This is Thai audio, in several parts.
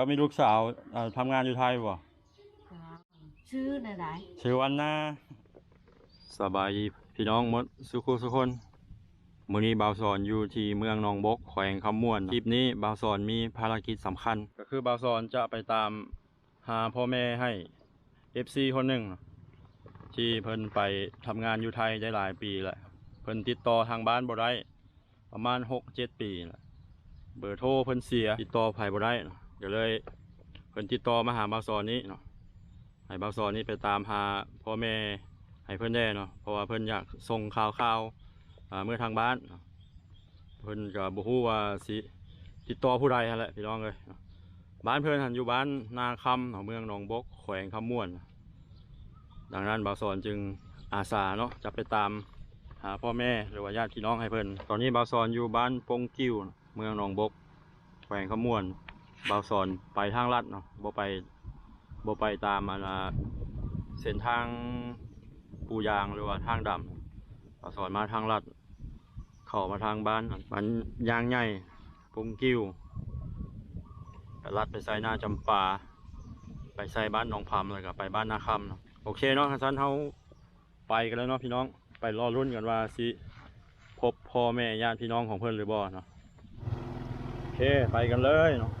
จ้ามีลูกสาวอ่าทำงานอยู่ไทยบ่ชื่อไหนไหนชื่อวันนาสบายดีพี่น้องหมดสุขุสุคนมื้อนี้บ่าวสอนอยู่ที่เมืองหนองบกแขวงคำม่วนคลิปนี้บ่าวสอนมีภารกิจสำคัญ ก็คือบ่าวสอนจะไปตามหาพ่อแม่ให้ FC คนหนึ่งที่เพิ่นไปทำงานอยู่ไทยได้หลายปีแล้วเพิ่นติดต่อทางบ้านบ่ได้ประมาณ6-7ปีแล้วเบอร์โทรเพิ่นเสียติดต่อไผบ่ได้ เนาะก็เลยเพิ่นติดต่อมาหาบาวสอนนี้เนาะให้บางซอนนี่ไปตามหาพ่อแม่ให้เพื่อนได้เนาะเพราะว่าเพื่อนอยากส่งข่าวข่าวเมื่อทางบ้านเพื่อนก็บ่ฮู้ว่าสิติดต่อผู้ใดหั่นแหละพี่น้องเลยบ้านเพื่อนหันอยู่บ้านนาคำเนาะเมืองหนองบกแขวงคำม่วน ดังนั้นบางซอนจึงอาสาเนาะจะไปตามหาพ่อแม่หรือว่าญาติพี่น้องให้เพิ่นตอนนี้บางซอนอยู่บ้านปงกิ้วเมืองหนองบกแขวงคำม่วน บางซอนไปทางลัดเนาะบ่ไปบ่ไปตามอนน่ะเส้นทางปูยางหรือว่าทางดำเราสอนมาทางลัด เข้ามาทางบ้านบ้านยางใหญ่ปุงกิ้วลัดไปใส่หน้าจำปา ไปใส่บ้านหนองพำเลยกับไปบ้านนาคำเนาะโอเคเนาะท่านเขาไปกันแล้วเนาะพี่น้องไปรอรุ่นกันว่าสิพบพ่อแม่ญาติพี่น้องของเพื่อนหรือบ่เนาะ เค ไปกันเลยเนาะ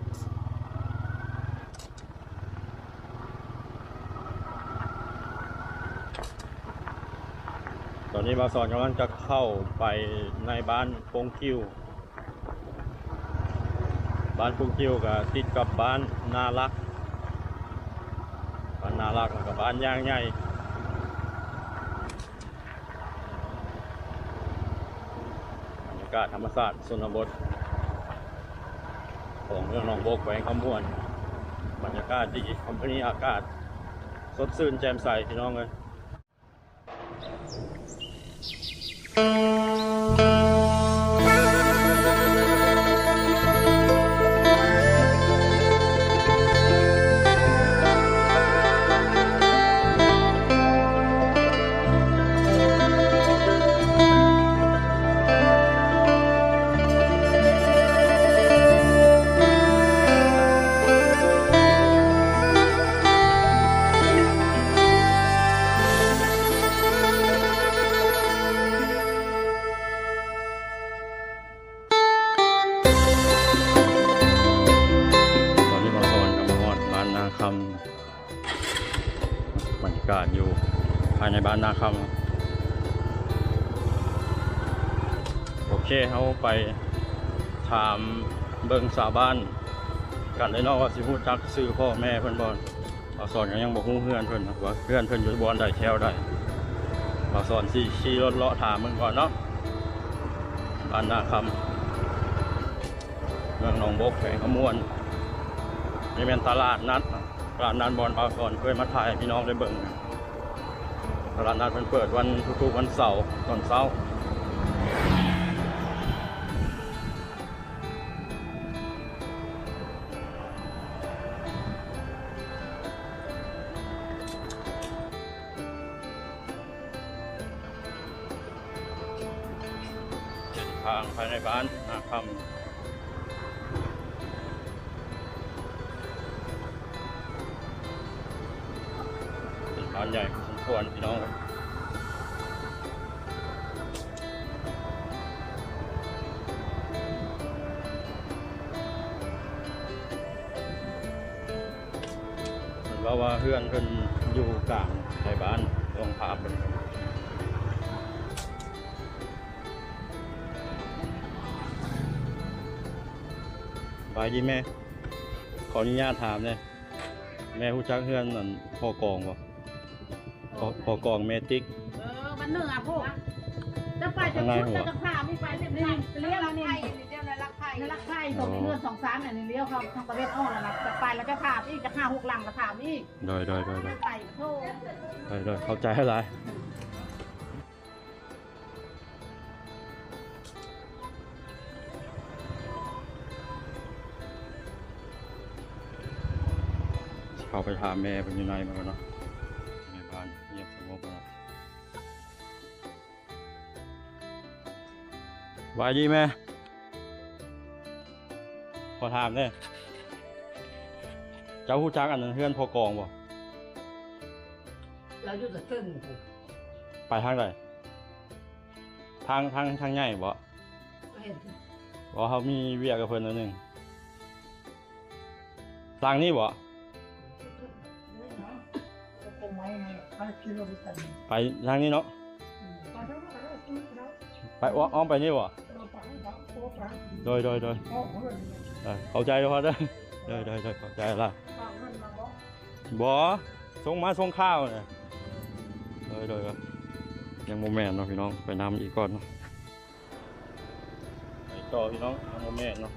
ตอนนี้บาสอนกำลังจะเข้าไปในบ้านปงกิ้วบ้านปงกิ้วกับติดกับบ้านนารัก บ้านนารักกับบ้านย่างใหญ่บรรยากาศธรรมศาสตร์ชนบท เมืองหนองโบกแขวงคำพวนบรรยากาศดีคอมพานีอากาศ สดชื่นแจ่มใสพี่น้องเลย บ้านนาคำโอเคเขาไปถามเบิ่งสาบ้าน กันได้เนอกว่าสิฮู้จักซื้อพ่อแม่เพิ่อนบ่มาสอนก็ยังบ่ฮู้เฮือนเพิ่นนะว่าเฮือนเพิ่อนอยู่บอนใดแถวใดมาสอนสิขี่รถเลาะถามมึงก่อนเนาะบ้านนาคำเมืองหนองบกแขวงขมวนนี่เป็นตลาดนัดตลาดนัดบอลปลาก่อนเคยมาถ่ายพี่น้องได้เบิ่ง ตลาดนัดมันเปิดวันทุกๆวันเสาร์ตอนเช้าทางภายในบ้านนาคำเป็ ก่อนพี่น้องครับเหมือนว่าว่าเพื่อนเพิ่นอยู่กลางในบ้านตรงภาพเป็นบไปดีแม่ ขออนุญาตถามเลยแม่ผู้ชักเฮื่อนนั่นพอกองบ่ พอพอกองเมติก เออ มันเหนื่อยพวกจะไปจะชุดจะขาไม่ไปเลี้ยวเลี้ยวนี่เลี้ยวในรักไทยในรักไทยตรงนี้เงินสองสามเนี่ยนี่เลี้ยวเขาทางประเทศอ้อแล้วนะจะไปแล้วจะถามอีกจะห้าหกหลังจะถามอีกโดยโดยโดยโดยไปโทษโดยโดยเข้าใจอะไรเข้าไปถามแม่เป็นยังไงมาก่อนเนาะ ไหวดีแม่ขอถามเลยเจ้าฮู้จักอันนั้นเฮือนพอกองบ่เราอยู่กับซึ่งกูไปทางใดทางทางทางใหญ่บ่ก็เห็นบ่เขามีเวียกกับเพิ่นอันหนึงทางนี้บ่เป็นไม้ไงเขาคิดว่าเป็นสันไปทางนี้เนาะตอนนั้นเราคิดเราไปอ้ออ้อมไปนี่บ่ ปังโดยโดยโดยโอ้โหเออเข้าใจแล้วพอเด้อโดยโดยโดยเข้าใจละปังนั่นมาบอกบ่ส่งมาส่งข้าวน่ะโดยโดยโดยยังบ่แม่นเนาะพี่น้องไปนำอีกก่อนเนาะไปต่อพี่น้องยังบ่แม่นเนาะ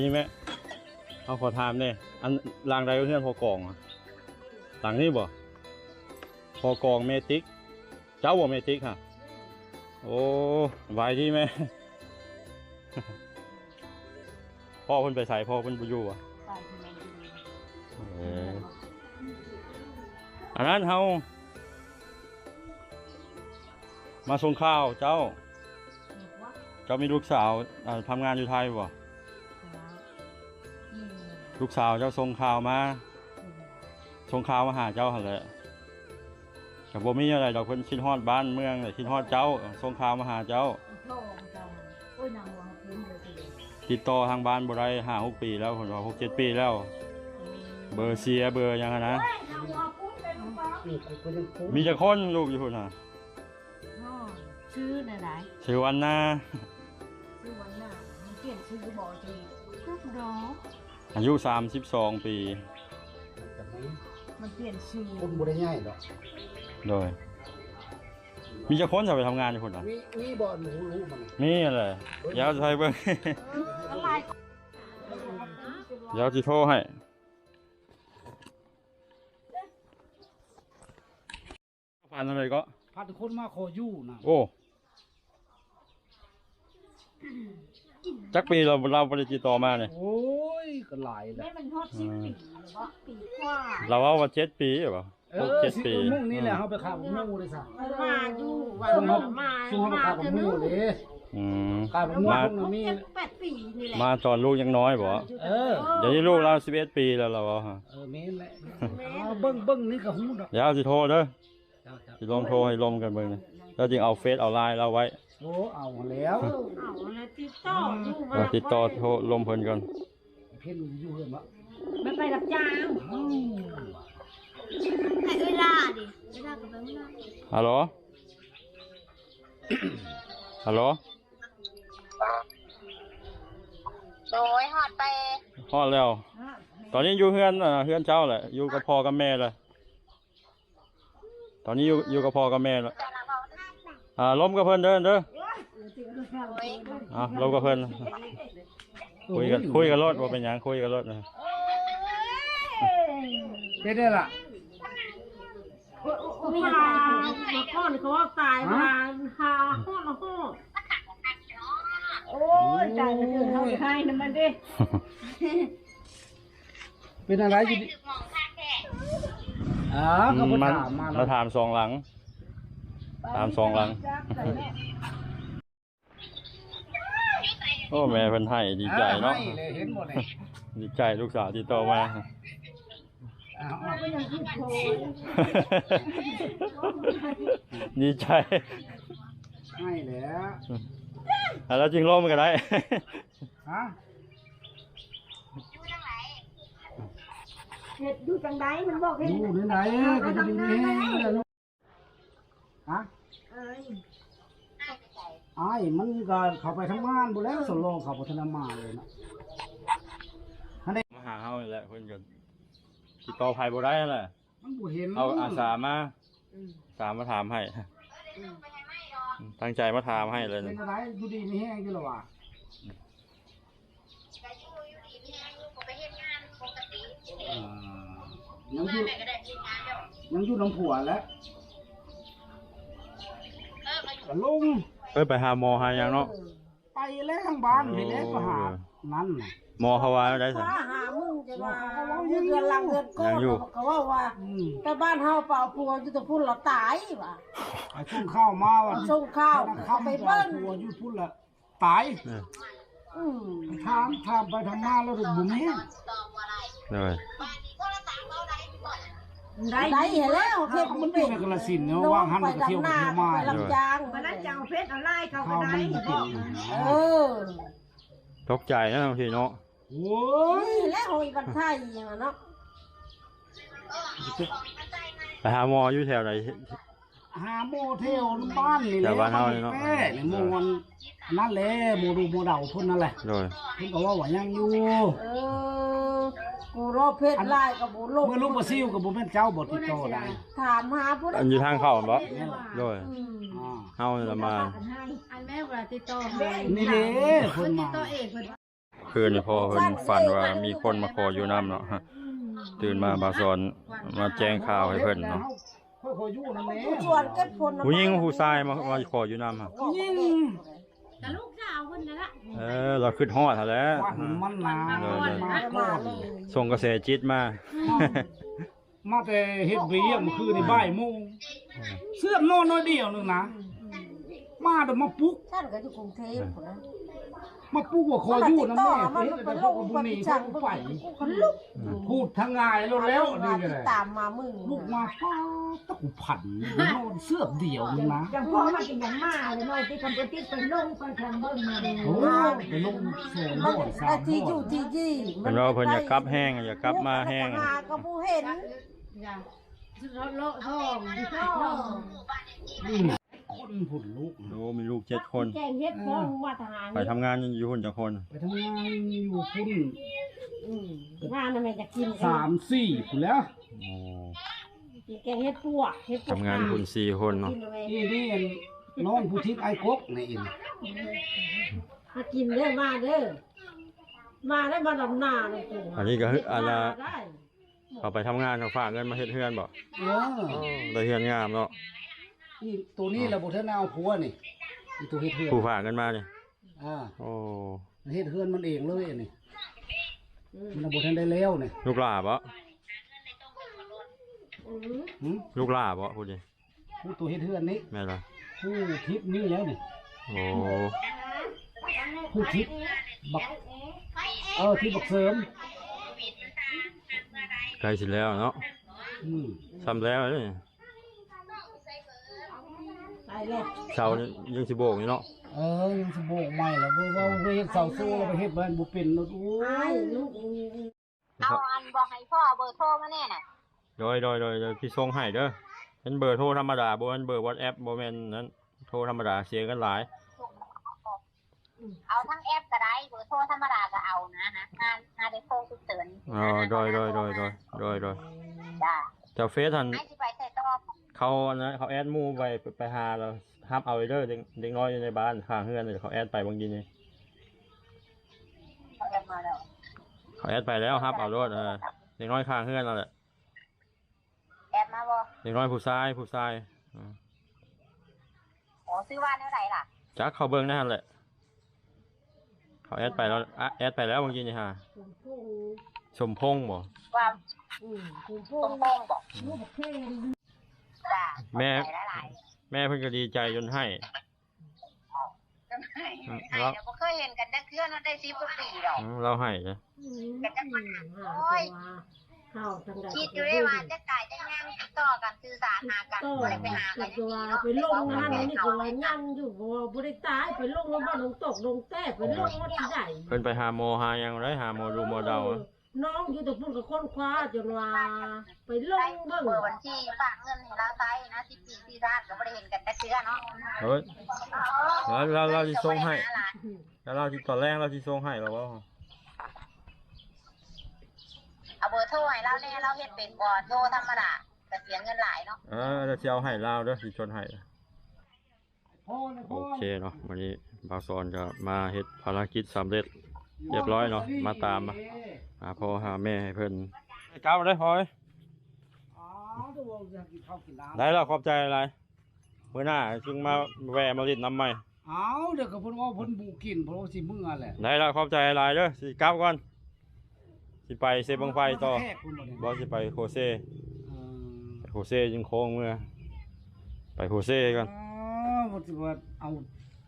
ใช่ไหมเอาขอถามเนี่ยอันรางใดก็เพื่อนพอกองอะหลังนี้บ่พอกองเมติก เจ้าบ่เมติกค่ะ โอ้ไวที่ไหมพ่อเพิ่นไปใส่พ่อเพิ่นบ่อยู่อะอันนั้นเฮามาส่งข้าวเจ้า เจ้ามีลูกสาวทำงานอยู่ไทยบ่ ลูกสาวเจ้าส่งข่าวมาส่งข่าวมาหาเจ้าหั่นแหละก็บ่มีอะไรดอกเพิ่นคิดฮอดบ้านเมืองเลยคิดฮอดเจ้าส่งข่าวมาหาเจ้า โทรของเจ้าโอ้ยนางวังพื้นเลยทีเดียวติดต่อทางบ้านบ่ได้ห้าหกปีแล้วเพิ่นว่าหกเจ็ดปีแล้ว เบอร์เสียเบอร์หยังอะนะนางวังพื้นเป็นลูกฟ้านี่กูก็ยังพูดมีจักคนลูกอยู่พุ่นน่ะอ๋อชื่อไหนไหนชื่อวันนาชื่อวันหน้ามันเปลี่ยนชื่อบอกทีลูกดอก อายุ 32 ปีแต่ไม่มันเปลี่ยนชื่อคนบ่ได้ง่ายดอกโดย มีจะคนจะไปทำงานอยู่คนอะมีมีบ่หนูรู้มันนี่อะไรเดี๋ยวจะไปเบิ่งอะไรเดี๋ยวจะโทรให้พันอะไรก็ พัดคนมาขออยู่นะโอ้ จักปีเราเราบริจิตต่อมาเนี่ยโอ้ยก็หลายแล้แม่วมันทอดสิบปีหรือว่าปีกว่าเราว่าว่าเจ็ดปีหรือเปล่าเอหกอเจ็ดสิปีมุ่งนี่แหละเฮาไปขับมุ่งเลยซะมาดูว่าช่วงเฮามาช่วงเฮาไปขับมุ่งเลยอืมขับมุ่งมาพวกนั้นมี เจ็ดแปดปีนี่แหละมาตอนลูกยังน้อยบ่เออ เดี๋ยวนี้ลูกเราสิบเอ็ดปีแล้วเราอะฮะเออแม่นแหละเอาเบิ่งเบิ่งนี่ก็ฮู้ดอกเดี๋ยวจะโทรเด้อเจ้าเจ้าสิลองโทรให้ลมกันเบิ่งนะแล้วจึงเอาเฟซเอาไลน์เราไว้ โอ้เอาแล้วเอาแล้วติดต่ออยู่มาเราติดต่อโทรลมเพิ่นก่อนเพิ่นอยู่เฮือนวะไม่ไปรับจ้างอ้าวให้เวลาดิเวลากับเวลาฮัลโหลฮัลโหลโดยหอดไปฮอดแล้ว ตอนนี้อยู่เฮือนอะเฮือนเจ้าแหละอยู่กับพ่อกับแม่เลยตอนนี้อยู่อยู่กับพ่อกับแม่แล้วแต่ละเบา อ่าลมกับเพิ่นเด้อเด้อโดยอะลมกับเพิ่นคุยกันคุยกันรถว่าเป็นหยังคุยกันรถนะเป็นได้ล่ะมีหามาก้อนเขาว่าตายมาหาห้อนห้อนโอ้ยใจมันเดือดเขาจะให้นะมันดิเป็นอะไรอยู่ดิถึกหมองทางแก่อ๋อเขาบ่มันถามมามาแล้วถามสองหลัง ตามสองหลัง โอ้แม่เพิ่นให้ดีใจเนาะ ให้เลยเห็นหมดเลยดีใจลูกสาวที่โตมา อ้าวดีใจให้แล้วอะแล้วจริงร่มก็ได้ ฮะเห็ดดูจังไดมันบอกให้อยู่ที่ไหนก็จะอยู่นี่แหละลูกฮะเอ้ย ไอ้มันก็เข้าไปทำงานบุแล้วสโลงเข้าไปทำงานเลยเนี่มาหาเขาเลยแหละเพิ่นก็ติดต่อไผบ่ได้อละมันบ่เห็นเอาอาสามาสามาถามให้ ตั้งใจมาถามให้เลยเป็นอะไรดูดีไม่แห้งกันหรอวะยังอยู่ยังอยู่น้ำผัวแล้ว ก็ลงเอ้ยไปหาหมอหาหยังเนาะ ไปแล้วทางบ้านไปแล้วก็หานั่นน่ะ หมอเขาว่าได้ซั่น ว่าหามึงจะว่าเดือนหลังเดือนก่อนยังอยู่ เขาว่าว่า อืมแต่บ้านเฮาเปล่าผัวอยู่แตะพุ่นเราตายว่ะไอ้ช่วงข้าวมาว่าส่งข้าวข้าวไปไปเบิ้เบิ้ลลหัวอยู่พุ่นละตายเอออืมถามถามไปทำมาแล้วบุ๋มแห้งเลย ได้ได้เห็นแล้วเพชรมันเป็นในกระสินธุ์เนาะว่างหันไปเที่ยวไปเที่ยวมาไปลำยางวันนั้นจะเอาเพชรเอาไล่เขาก็ข้าวได้มันกินเออตกใจนะบางทีเนาะโอ้ยนี่แหล้วโอ้ยบันไทยอย่างนั้นเนาะไปหาหมออยู่แถวไหนหาโมเทลบ้านนี่แหแต่ละบ้านเฮานี่เนาะแม่ในโมวันนั่นแหละโมดูโมเดาพุ่นนั่นแหละโดยเพิ่นก็ว่าว่ายังอยู่เออ กูรอเพชรไล่กับบุลงเมื่อลูกบ่ซิ่วกับบ่แม่นเจ้าบ่ติดต่อได้ถามหาผู้ใดอันอยู่ทางเข้าบ่โดยอืมอ่าเฮานี่ละมาอันแม่เวลาติดต่อให้นี่เด้คเพิ่นนติมาดต่อเองเพิ่นว่าคืนนี้พอเพิ่นฝันว่ามีคนมาขออยู่น้ำเนาะฮะตื่นมาบาสอนมาแจ้งข่าวให้เพิ่นเนาะค่อยๆอยู่นั่นแหละผู้ชวนเก็บผลผู้หญิงกับผู้ชายมามาขออยู่น้ำฮะผู้หญิงแต่ลูกสาวเพิ่นนั่นล่ะเออ เราขึ้นฮอดหั่นแหล้ว วันมันนาเออมาก่อนส่งกระแสจิตมา มาแต่เฮ็ดเบียมคือในบ่ายโมงเสื้อนอนน้อยเดียวนึงนะ มาเดี๋ยวมาปลุกท่านก็อยู่กรุงเทพนะมาปลุกว่าขออยู่นะแม่มันเฮ็ดเป็แต่นพโรวกคบุปญนี่ฏิเขาชังไปกูคนลุกพูดทางง่ายแล้วแล้วนี่แหละตามมามึงลูกมาป้าตะกุผันนอนเสื้อเดียวนึงนะอย่างพ่อมากินอย่างมาเลยน้อยที่คำปฏิไปลงไปทางเบิ่งมาเลยโอ้ไปลงโซนมัโน่นนสาไอ้มที่อโน่ยู่นที่ยี่เพิ่นว่าเพิ่นอยากกลับแห้งอยากกลับมาแห้งหาก็ผู้เห็นอย่าเลาะเลาะทองดิทองอืมคนผุนลูกโอ้มีลูกเจ็ดคน แกงเฮ็ดพ้องมาทหารไปทำงานอยู่คนจักคน ไปทำงานอยู่พุ่นอืมงานอะไรจะกินสามสี่พุ่นแล้วโอ้แกงเฮ็ดปวกเฮ็ดปวกทำงานคุณสี่คนเนาะกินเอาไว้นี่นี่น้องผู้ทิศไอ้กกนี่เองมากินเด้อมาเด้อมาได้มาดำหน้าเลยกูอันนี้ก็คืออันละได้เขาไปทำงานเขาฝากเงินมาเฮ็ดเฮือนบ่เออได้เฮือนงามเนาะ นี่ตัวนี้เราบุเทนเอาผัวนี่นี่ตัวเฮ็ดเฮือนผู้ฝากเงินมานี่อ่าโอ้เฮ็ดเฮือนมันเองเลยอันนี่มันบุเทนได้แล้วนี่ลูกหลาบ่อืมหืมลูกหลาบ่พูดดิผู้ตัวเฮ็ดเฮือนนี้แม่นล่ะผู้ทิศนี่แล้วนี่โอ้ผู้ทิศบักเออที่บักเสริมใกล้สิแล้วเนาะอืมซ้ำแล้วนี่ไป แล้วเสานี่ยังสิโบกอยู่เนาะเออยังสิโบกใหม่แล้วบ่ว่าไปเฮ็ดเสาโซ่แล้วไปเฮ็ดบ้านบ่เป็นแล้วโอ้ไอ้ยลูกเอาอันบอกให้พ่อเบอร์โทรมาแน่น่ะโดยโดยโดยโดยพี่ส่งให้เด้อเป็นเบอร์โทรธรรมดาบ่แม่นเบอร์ WhatsApp บ่แม่นนั้นโทรธรรมดาเสียกันหลาย เอาทั้งแอปก็ได้เบอร์โทรธรรมดาก็เอานะนะงานงานได้โทรสุดเตือนอ๋อโดยโดยโดยโดยโดยโดยจ้าเจ้าเฟซทันไอ้ที่ไปใส่ต่อ เขาอันนะเขาแอดหมู่ไปไปไปหาเราห้ามเอาไว้เด้อเด็กเด็กน้อยอยู่ในบ้านข้างเฮือนเดี๋ยวเขาแอดไปบางทีนี่เขาเรียกมาแล้วเขาแอดไปแล้วครับเอารถเออเด็กน้อยข้างเฮือนนั่นแหละแอปมาบ่เด็กน้อยผู้ชายผู้ชายอืมโอ้ซื้อว่าเท่าไหร่ล่ะจักเขาเบิ่งนั่นแหละเขาแอดไปแล้วอะแอดไปแล้วบางทีนี่ฮะผมพุ่งสมพงษ์บ่ว่าอืมผมตพุ่รงงโป้งบอกลูกเพลง จ้าแม่ขอบใจหลายแม่เพิ่นก็ดีใจจนให้ๆจนให้ให้เดี๋ยวบ่เคยเห็นกันจักเทื่อเนาะได้10กว่าปีดอก อืมเราให้นะอืมหาตัวเข้าทางใดคิดอยู่ได้ว่าจะตายจะย่างติดต่อกันสื่อสารหากันต่อบ่ได้ไปหากันตัวไปลงนั่นนี่ก็ว่ายังอยู่บ่บ่ได้ตายไปลงแล้วบ้านลงตกลงแต้ไปลงว่าที่ใดเพิ่นไปหาโมหาหยังได้หาโมดูโมเดาอะ น้องอยู่แต่พุ่นกับคนคว้าจนว่าไปลได้งเบิ่งเบอร์บัญชีฝากเงินให้เราใช้นะ10ปีที่ร้านก็บ่ได้เห็นกันจักเทื่อเนาะเฮ้ยแล้วเราเราสิส่งให้แล้วเราสิตอนแรกเราสิส่งให้เราว่าเอาเบอร์โทรให้เราแน่เราเฮ็ดเป็นบ่โทรธรรมดาก็เสียเงินหลายเนาะเออเราสิเอาให้เราเด้อสิชนให้พ่อนะโอพ่อเคเนาะวันนี้บาวซอนก็มาเฮ็ดภารกิจสำเร็จ เรียบร้อยเนาะมาตามมาหาพ่อหาแม่ให้เพิ่นกลับได้พอยอ๋อตัวอยากกินข้าวกินน้ำได้แล้วขอบใจอะไรเมื่อหน้าจึงมาแวะมาลิดน้ำใหม่เอาเดี๋ยวก็เพิ่นว่าเพิ่นบูกินเพราะว่าสิมื้อแหละได้แล้วขอบใจอะไรเด้อสิกลับก่อนสิไปเซบังไฟต่อแขกคุณบ่ได้บอสิไปโคเซเออไปโคเซจึงโค้งเมื่อไปโคเซก่อนอ๋อบ่สิว่าเอา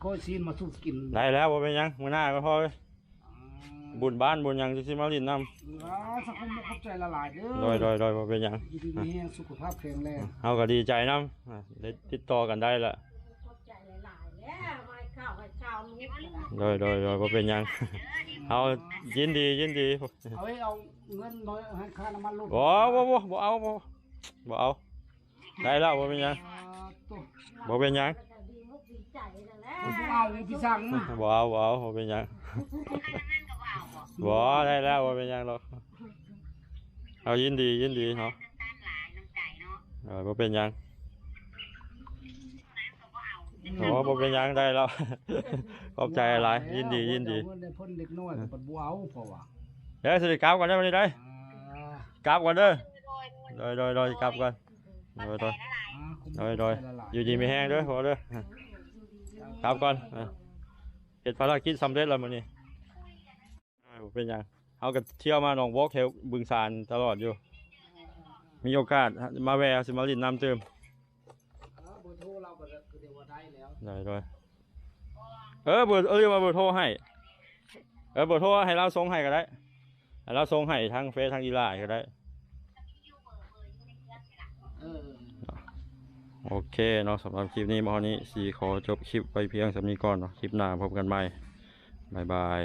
ก้อยซีนมาสุดกินได้แล้วบ่เป็นหยังมื่อหน้าก็พออ๋อ บุญบ้านบุญหยังจะสิมาลิดน้อ๋อสังคมบ่เข้าใจละลายเด้อำโดยโดยโดยบ่เป็นหยังอยู่ดีมีแรงสุขภาพแข็งแรงเฮาก็ดีใจนํได้ติดต่อกันได้ละขอบใจหลายๆแล้วไม่ข้าวให้ข้าวนุ๊กโดยโดยโดยบ่เป็นหยังเฮายินดียินดีเอาไว้เอาเงินน้อยให้ค่าน้ำมันรถบ่บ่บ่บ่เอาบ่บ่เอาได้แล้วบ่เป็นหยังอ่าตัวบ่เป็นหยังดีมุกดีใจนั่นแหละบ่เอาพี่สั่งบ่เอาบ่เอาบ่เป็นหยังนั่นก็ว่า บ่บ่ได้แล้วบ่เป็นหยังหรอกเอายินดียินดีเนาะน้ำตาลหลายน้ำใจเนาะเออบ่เป็นหยังน้ำก็บ่เอาโอ้บ่เป็นหยังได้แล้ว ขอบใจหลายยินดียินดีเอาเงินได้เพิ่นเด็กน้อยก็บ่บ่เอาเพราะว่าเดี๋ยวสิกลับก่อนได้อมื้อนี้ได้ออ่ากลับก่อนเด้อโดยโดยโดยโดยโดยกลับก่อนโดยโดยอ่าขอบคุณโดยโดย ละลาอยู่ดีมีแห้งเด้อพอเด้อกลับก่อนเออเฮ็ดภารกิจสำเร็จแล้วมื้อนี้อ่า บ่เป็นหยังเฮาก็เที่ยวมาหนองบกแถวบึงสารตลอดอยู่ มีโอกาสมาแวะสิมาลินน้ำเติมอ่าเบอร์โทรเราก็เดี๋ยวว่าได้แล้วได้ด้วยเออเบอร์เออมาเบอร์โทรให้ เออเบอร์โทรให้เราส่งให้ก็ได้ให้เราส่งให้ทางเฟซทางอีไลน์ก็ได้ เออ โอเคเนาะสำหรับคลิปนี้มาวันนี้สีขอจบคลิปไปเพียงสำนี้ก่อนเนาะคลิปหน้าพบกันใหม่บายบาย